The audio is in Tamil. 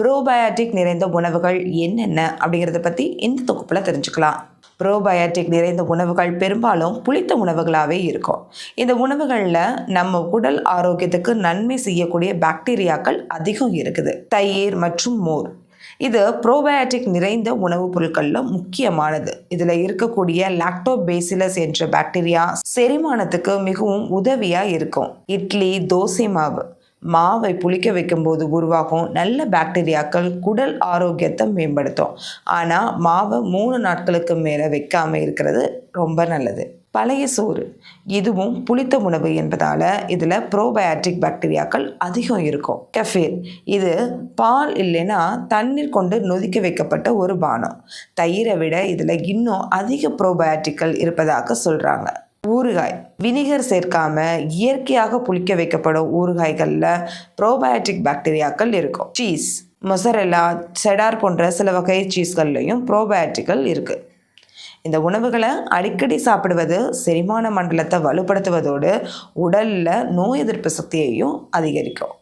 ப்ரோபயாட்டிக் நிறைந்த உணவுகள் என்னென்ன அப்படிங்கிறத பற்றி இந்த தொகுப்பில் தெரிஞ்சுக்கலாம். ப்ரோபயாட்டிக் நிறைந்த உணவுகள் பெரும்பாலும் புளித்த உணவுகளாகவே இருக்கும். இந்த உணவுகளில் நம்ம உடல் ஆரோக்கியத்துக்கு நன்மை செய்யக்கூடிய பாக்டீரியாக்கள் அதிகம் இருக்குது. தயிர் மற்றும் மோர். இது ப்ரோபயாட்டிக் நிறைந்த உணவுப் பொருட்களில் முக்கியமானது. இதில் இருக்கக்கூடிய லாக்டோபேசிலஸ் என்ற பாக்டீரியா செரிமானத்துக்கு மிகவும் உதவியாக இருக்கும். இட்லி தோசை மாவு. மாவை புளிக்க வைக்கும்போது உருவாகும் நல்ல பாக்டீரியாக்கள் குடல் ஆரோக்கியத்தை மேம்படுத்தும். ஆனால் மாவை மூணு நாட்களுக்கு மேலே வைக்காமல் இருக்கிறது ரொம்ப நல்லது. பழைய சோறு இதுவும் புளித்த உணவு என்பதால் இதில் ப்ரோபயாட்டிக் பாக்டீரியாக்கள் அதிகம் இருக்கும். கெஃபீர் இது பால் இல்லைன்னா தண்ணீர் கொண்டு நொதிக்க வைக்கப்பட்ட ஒரு பானம். தயிரை விட இதில் இன்னும் அதிக ப்ரோபயாட்டிக்கள் இருப்பதாக சொல்கிறாங்க ஊறுகாய். வினிகர் சேர்க்காம இயற்கையாக புளிக்க வைக்கப்படும் ஊறுகாய்களில் ப்ரோபயோட்டிக் பாக்டீரியாக்கள் இருக்கும். சீஸ் மொசரெல்லா செடார் போன்ற சில வகை சீஸ்கள்லையும் ப்ரோபயோட்டிக்கள் இருக்குது இந்த உணவுகளை அடிக்கடி சாப்பிடுவது செரிமான மண்டலத்தை வலுப்படுத்துவதோடு உடலில் நோய் எதிர்ப்பு சக்தியையும் அதிகரிக்கும்.